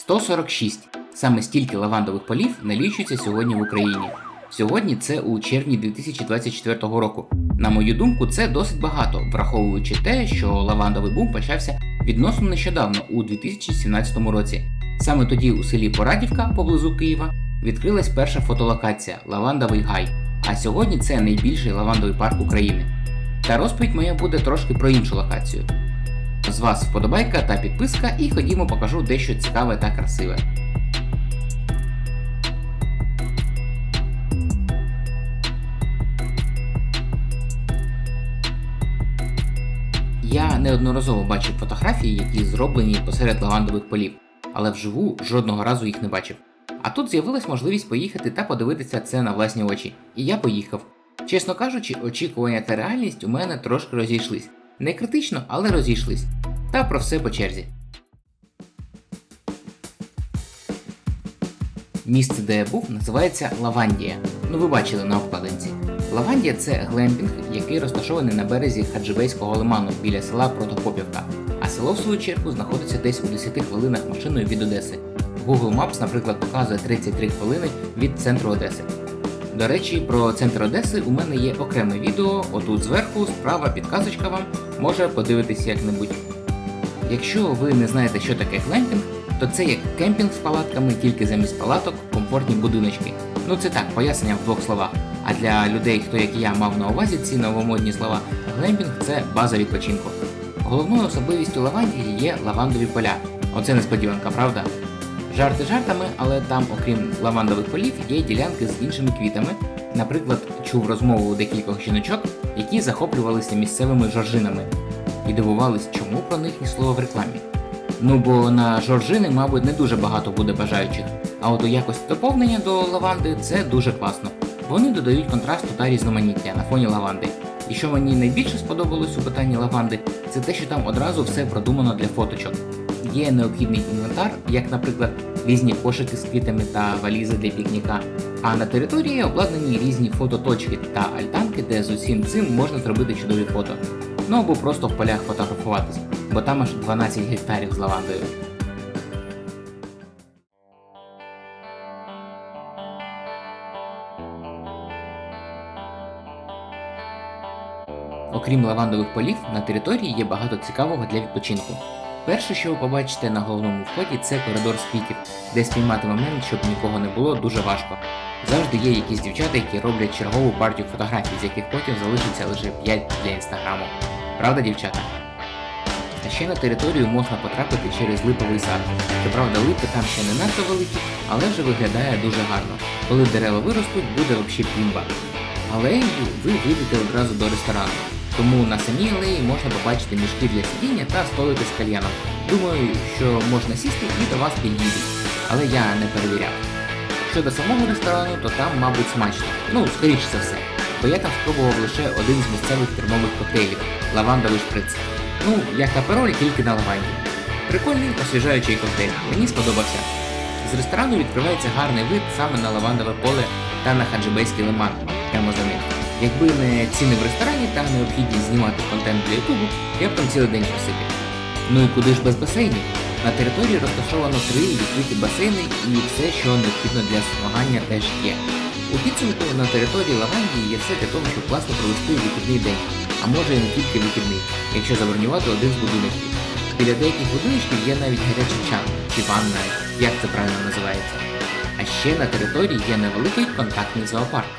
146. Саме стільки лавандових полів налічується сьогодні в Україні. Сьогодні це у червні 2024 року. На мою думку, це досить багато, враховуючи те, що лавандовий бум почався відносно нещодавно, у 2017 році. Саме тоді у селі Порадівка поблизу Києва відкрилась перша фотолокація Лавандовий гай. А сьогодні це найбільший лавандовий парк України. Та розповідь моя буде трошки про іншу локацію. З вас вподобайка та підписка, і ходімо покажу дещо цікаве та красиве. Я неодноразово бачив фотографії, які зроблені посеред лавандових полів, але вживу жодного разу їх не бачив. А тут з'явилась можливість поїхати та подивитися це на власні очі. І я поїхав. Чесно кажучи, очікування та реальність у мене трошки розійшлись. Не критично, але розійшлись. Та про все по черзі. Місце, де я був, називається Лавандія. Ну ви бачили на обкладинці. Лавандія це глемпінг, який розташований на березі Хаджибейського лиману біля села Протопопівка. А село, в свою чергу, знаходиться десь у 10 хвилинах машиною від Одеси. Google Maps, наприклад, показує 33 хвилини від центру Одеси. До речі, про центр Одеси у мене є окреме відео, отут зверху, справа підказочка вам, може подивитись як-небудь. Якщо ви не знаєте, що таке глемпінг, то це як кемпінг з палатками, тільки замість палаток комфортні будиночки. Ну це так, пояснення в двох словах. А для людей, хто як і я мав на увазі ці новомодні слова, глемпінг це база відпочинку. Головною особливістю Лавандії є лавандові поля. Оце несподіванка, правда? Жарти жартами, але там, окрім лавандових полів, є ділянки з іншими квітами. Наприклад, чув розмову декількох жіночок, які захоплювалися місцевими жоржинами і дивувались, чому про них ні слова в рекламі. Ну бо на жоржини, мабуть, не дуже багато буде бажаючих, а от у якості доповнення до лаванди це дуже класно. Вони додають контрасту та різноманіття на фоні лаванди. І що мені найбільше сподобалось у питанні лаванди, це те, що там одразу все продумано для фоточок. Є необхідний інвентар, як, наприклад, різні кошики з квітами та валізи для пікніка. А на території обладнані різні фототочки та альтанки, де з усім цим можна зробити чудові фото. Ну або просто в полях фотографуватись, бо там аж 12 гектарів з лавандою. Окрім лавандових полів, на території є багато цікавого для відпочинку. Перше, що ви побачите на головному вході, це коридор з де спіймати момент, щоб нікого не було, дуже важко. Завжди є якісь дівчата, які роблять чергову партію фотографій, з яких потім залишиться лише 5 для інстаграму. Правда, дівчата? А ще на територію можна потрапити через липовий сад. Щоправда, липи там ще не надто великі, але вже виглядає дуже гарно. Коли дерева виростуть, буде взагалі пімба. Алеєю ви вийдете одразу до ресторану. Тому на самій алеї можна побачити мішки для сидіння та столики з кальяном. Думаю, що можна сісти і до вас під'їдуть, але я не перевіряв. Щодо самого ресторану, то там, мабуть, смачно. Ну, скоріше за все. Бо я там спробував лише один з місцевих термових коктейлів лавандовий шприц. Ну, як на пароль, тільки на лаванді. Прикольний, освіжаючий коктейль. Мені сподобався. З ресторану відкривається гарний вид саме на лавандове поле та на хаджибейський лиман прямо за. Якби не ціни в ресторані та необхідність знімати контент для ютубу, я б там цілий день просидів. Ну і куди ж без басейнів? На території розташовано три відкриті басейни і все, що необхідно для змагання теж є. У підсумку на території Лавандії є все для того, щоб класно провести вихідний день, а може і не тільки вихідний, якщо забронювати один з будиночків. Біля деяких будиночків є навіть гарячий чан чи ванна, як це правильно називається. А ще на території є невеликий контактний зоопарк.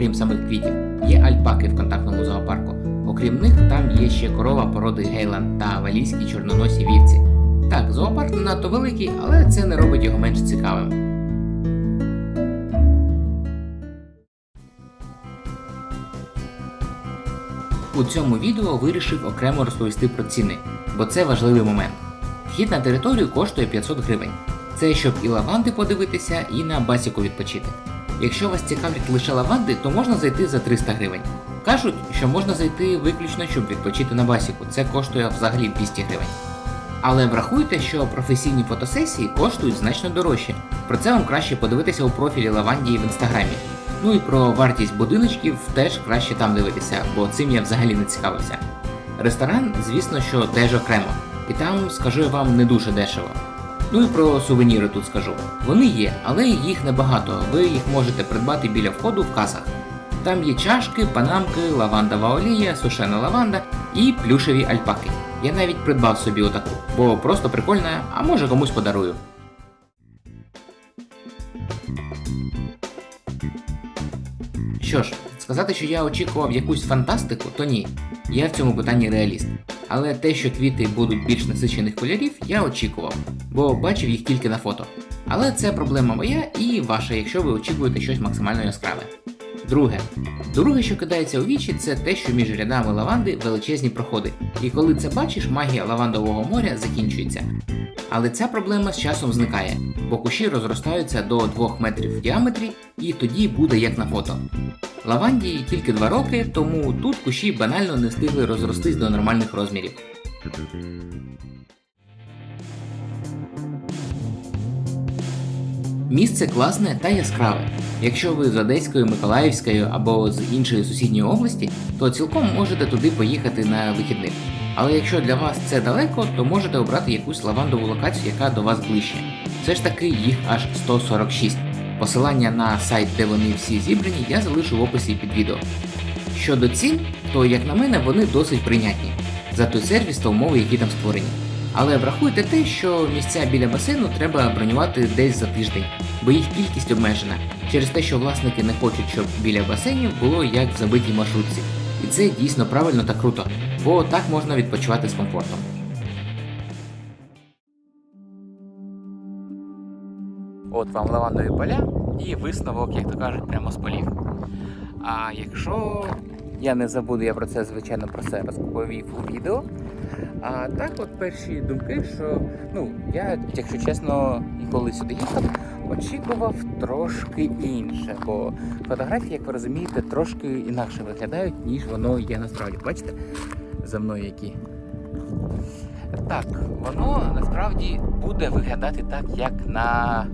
Окрім самих квітів, є альпаки в контактному зоопарку. Окрім них, там є ще корова породи Гейланд та валійські чорноносі вівці. Так, зоопарк не надто великий, але це не робить його менш цікавим. У цьому відео вирішив окремо розповісти про ціни, бо це важливий момент. Вхід на територію коштує 500 гривень. Це щоб і лаванди подивитися, і на басіку відпочити. Якщо вас цікавлять лише лаванди, то можна зайти за 300 гривень. Кажуть, що можна зайти виключно, щоб відпочити на басіку. Це коштує взагалі 200 гривень. Але врахуйте, що професійні фотосесії коштують значно дорожче. Про це вам краще подивитися у профілі Лавандії в інстаграмі. Ну і про вартість будиночків теж краще там дивитися, бо цим я взагалі не цікавився. Ресторан, звісно, що теж окремо, і там, скажу я вам, не дуже дешево. Ну і про сувеніри тут скажу. Вони є, але їх небагато. Ви їх можете придбати біля входу в касах. Там є чашки, панамки, лавандова олія, сушена лаванда і плюшеві альпаки. Я навіть придбав собі отаку, бо просто прикольна, а може комусь подарую. Що ж, сказати, що я очікував якусь фантастику, то ні. Я в цьому питанні реаліст. Але те, що квіти будуть більш насичених кольорів, я очікував, бо бачив їх тільки на фото. Але це проблема моя і ваша, якщо ви очікуєте щось максимально яскраве. Друге. Друге, що кидається у вічі, це те, що між рядами лаванди величезні проходи. І коли це бачиш, магія лавандового моря закінчується. Але ця проблема з часом зникає, бо кущі розростаються до 2 метрів в діаметрі, і тоді буде як на фото. Лавандії тільки 2 роки, тому тут кущі банально не встигли розростись до нормальних розмірів. Місце класне та яскраве. Якщо ви з Одеської, Миколаївської або з іншої сусідньої області, то цілком можете туди поїхати на вихідних. Але якщо для вас це далеко, то можете обрати якусь лавандову локацію, яка до вас ближче. Все ж таки їх аж 146. Посилання на сайт, де вони всі зібрані, я залишу в описі під відео. Щодо цін, то як на мене вони досить прийнятні за той сервіс та умови, які там створені. Але врахуйте те, що місця біля басейну треба бронювати десь за тиждень, бо їх кількість обмежена через те, що власники не хочуть, щоб біля басейнів було як в забитій маршрутці. І це дійсно правильно та круто, бо так можна відпочивати з комфортом. От вам лавандові поля і висновок, як то кажуть, прямо з полів. А якщо я не забуду, я про це звичайно про це розповів у відео. А так, от перші думки, що ну я, якщо чесно, коли сюди їхав, очікував трошки інше, бо фотографії, як ви розумієте, трошки інакше виглядають, ніж воно є насправді. Бачите, за мною які. Так, воно насправді буде виглядати так, як на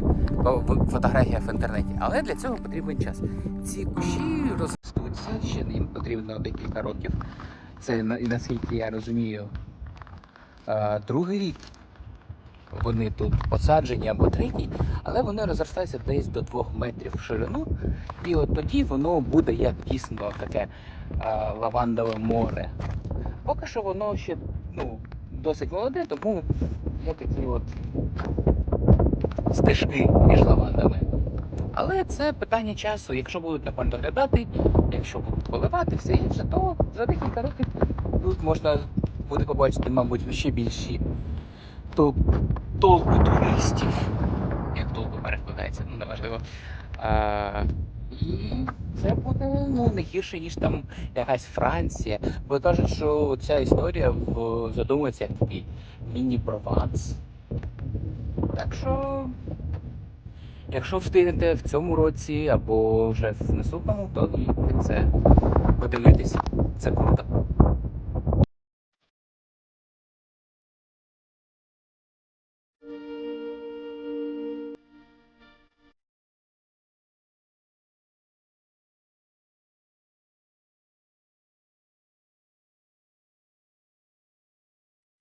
фотографіях в інтернеті. Але для цього потрібен час. Ці кущі розростуться, ще їм потрібно декілька років. Це наскільки я розумію, другий рік. Вони тут посаджені або третій, але вони розростаються десь до 2 метрів в ширину. І от тоді воно буде як дійсно таке лавандове море. Поки що воно ще ну, досить молоде, тому є такі от стежки між лавандами. Але це питання часу. Якщо будуть нормально доглядати, якщо будуть поливати все інше, то за декілька років тут можна буде побачити, мабуть, ще більші тол- толпи туристів. Як толпи перекладається, ну неважливо. А, і це буде ну, не гірше, ніж там якась Франція. Бо кажуть, що ця історія в, задумується як такий міні-прованс. Так що, якщо встигнете в цьому році або вже в наступному, то це подивитись. Це круто.